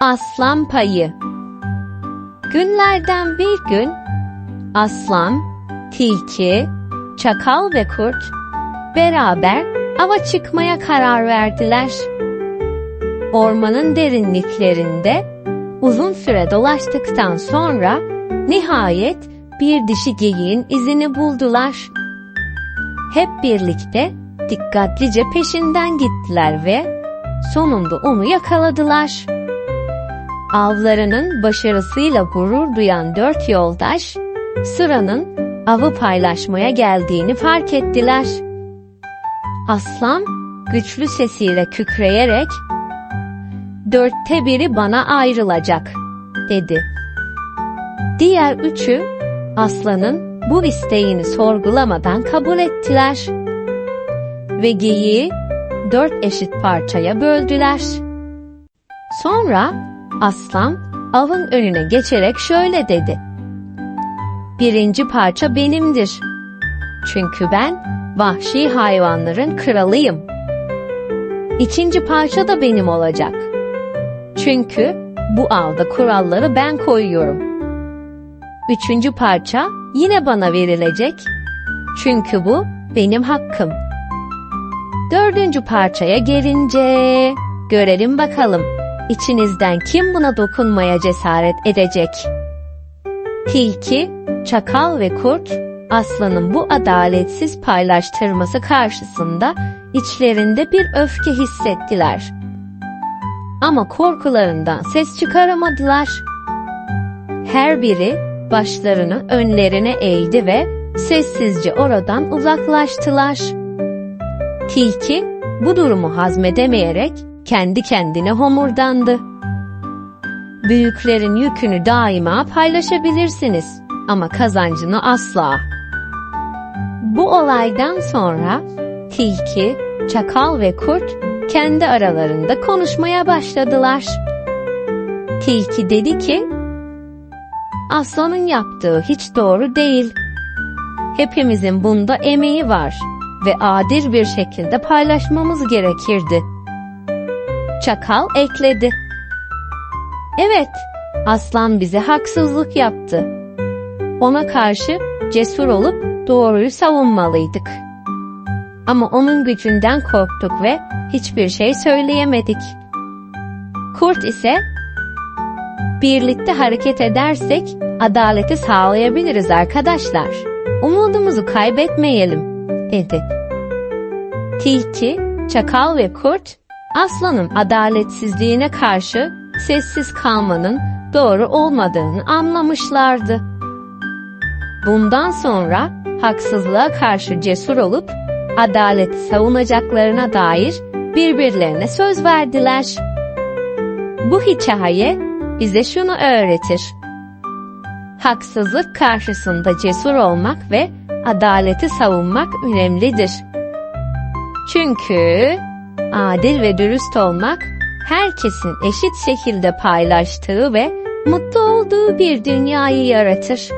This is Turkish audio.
Aslan payı Günlerden bir gün aslan, tilki, çakal ve kurt beraber ava çıkmaya karar verdiler. Ormanın derinliklerinde uzun süre dolaştıktan sonra nihayet bir dişi geyiğin izini buldular. Hep birlikte dikkatlice peşinden gittiler ve sonunda onu yakaladılar. Avlarının başarısıyla gurur duyan dört yoldaş, sıranın avı paylaşmaya geldiğini fark ettiler. Aslan güçlü sesiyle kükreyerek, dörtte biri bana ayrılacak, dedi. Diğer üçü, aslanın bu isteğini sorgulamadan kabul ettiler. Ve geyiği dört eşit parçaya böldüler. Sonra aslan avın önüne geçerek şöyle dedi. Birinci parça benimdir. Çünkü ben vahşi hayvanların kralıyım. İkinci parça da benim olacak. Çünkü bu avda kuralları ben koyuyorum. Üçüncü parça yine bana verilecek. Çünkü bu benim hakkım. Dördüncü parçaya gelince görelim bakalım içinizden kim buna dokunmaya cesaret edecek? Tilki, çakal ve kurt aslanın bu adaletsiz paylaştırması karşısında içlerinde bir öfke hissettiler. Ama korkularından ses çıkaramadılar. Her biri başlarını önlerine eğdi ve sessizce oradan uzaklaştılar. Tilki bu durumu hazmedemeyerek kendi kendine homurdandı. Büyüklerin yükünü daima paylaşabilirsiniz ama kazancını asla. Bu olaydan sonra tilki, çakal ve kurt kendi aralarında konuşmaya başladılar. Tilki dedi ki, Aslanın yaptığı hiç doğru değil. Hepimizin bunda emeği var ve adil bir şekilde paylaşmamız gerekirdi. Çakal ekledi. Evet, aslan bize haksızlık yaptı. Ona karşı cesur olup doğruyu savunmalıydık. Ama onun gücünden korktuk ve hiçbir şey söyleyemedik. Kurt ise birlikte hareket edersek adaleti sağlayabiliriz arkadaşlar. Umudumuzu kaybetmeyelim, dedi. Tilki, çakal ve kurt aslanın adaletsizliğine karşı sessiz kalmanın doğru olmadığını anlamışlardı. Bundan sonra haksızlığa karşı cesur olup adaleti savunacaklarına dair birbirlerine söz verdiler. Bu hikaye bize şunu öğretir. Haksızlık karşısında cesur olmak ve adaleti savunmak önemlidir. Çünkü adil ve dürüst olmak herkesin eşit şekilde paylaştığı ve mutlu olduğu bir dünyayı yaratır.